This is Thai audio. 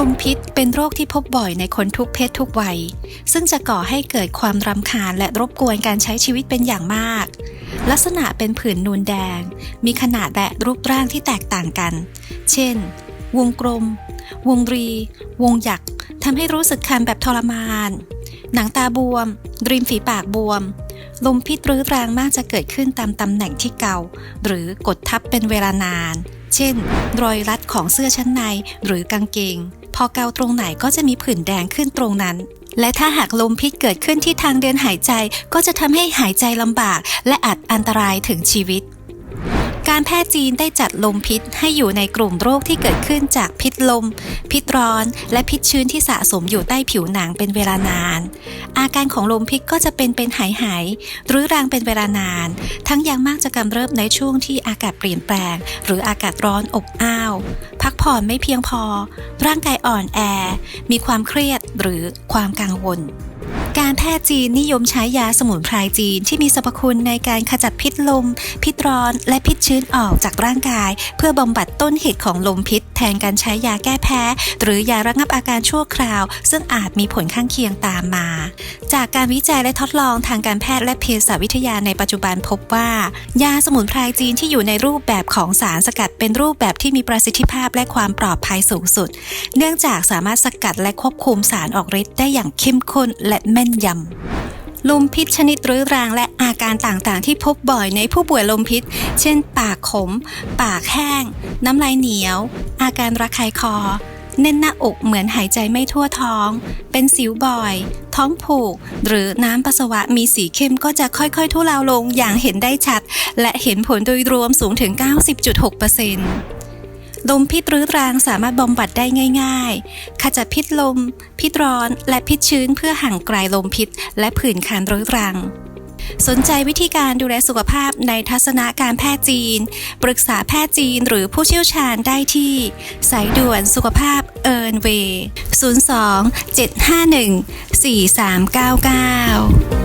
ลมพิษเป็นโรคที่พบบ่อยในคนทุกเพศทุกวัย ซึ่งจะก่อให้เกิดความรำคาญและรบกวนการใช้ชีวิตเป็นอย่างมาก ลักษณะเป็นผื่นนูนแดง มีขนาดและรูปร่างที่แตกต่างกัน เช่น วงกลม วงรี วงหยักทำให้รู้สึกคันแบบทรมาน หนังตาบวม ริมฝีปากบวม ลมพิษรื้อรังมากจะเกิดขึ้นตามตำแหน่งที่เกา หรือกดทับเป็นเวลานาน เช่น รอยรัดของเสื้อชั้นในหรือกางเกง อเกาตรงไหนก็จะมีผื่นแดงขึ้นตรงนั้น และถ้าหากลมพิษเกิดขึ้นที่ทางเดินหายใจก็จะทำให้หายใจลำบาก และอาจอันตรายถึงชีวิต การแพทย์จีนได้จัดลมพิษให้อยู่ในกลุ่มโรคที่เกิดขึ้นจากพิษลม พิษร้อน และพิษชื้นที่สะสมอยู่ใต้ผิวหนังเป็นเวลานาน อาการของลมพิษก็จะเป็นเป็นหายหายหรือรางเป็นเวลานาน ทั้งยังมากจะกำเริบในช่วงที่อากาศเปลี่ยนแปลง หรืออากาศร้อนอบอ้าว พักผ่อนไม่เพียงพอ ร่างกายอ่อนแอ มีความเครียดหรือความกังวล การแพทย์จีนนิยมใช้ยาสมุนไพรจีนที่มีสรรพคุณในการขจัดพิษลม พิษร้อน และพิษชื้นออกจากร่างกาย เพื่อบำบัดต้นเหตุของลมพิษ แทนการใช้ยาแก้แพ้ หรือยาระงับอาการชั่วคราว ซึ่งอาจมีผลข้างเคียงตามมา จากการวิจัยและทดลองทางการแพทย์และเภสัชวิทยาในปัจจุบันพบว่า ยาสมุนไพรจีนที่อยู่ในรูปแบบของสารสกัดเป็นรูปแบบที่มีประสิทธิภาพและความปลอดภัยสูงสุด เนื่องจากสามารถสกัดและควบคุมสารออกฤทธิ์ได้อย่างเข้มข้นและแม่นยำ ลมพิษชนิดรื้อรังและอาการต่างๆ ที่พบบ่อยในผู้ป่วยลมพิษ เช่น ปากขม ปากแห้ง น้ำลายเหนียว อาการระคายคอแน่นหน้าอกเหมือนหายใจไม่ทั่วท้อง เป็นสิวบ่อย ท้องผูก หรือน้ำปัสสาวะมีสีเข้มก็จะค่อยๆ ทุเลาลงอย่างเห็นได้ชัด และเห็นผลโดยรวมสูงถึง 90.6% ลมพิษรื้อรังสามารถบำบัดได้ง่าย ๆ ขจัดพิษลม พิษร้อน และพิษชื้นเพื่อห่างไกลลมพิษ และผื่นคันรื้อรัง สนใจวิธีการดูแลสุขภาพในทัศนะการแพทย์จีน ปรึกษาแพทย์จีนหรือผู้เชี่ยวชาญได้ที่ สายด่วนสุขภาพเอิร์นเวย์ 02 751 4399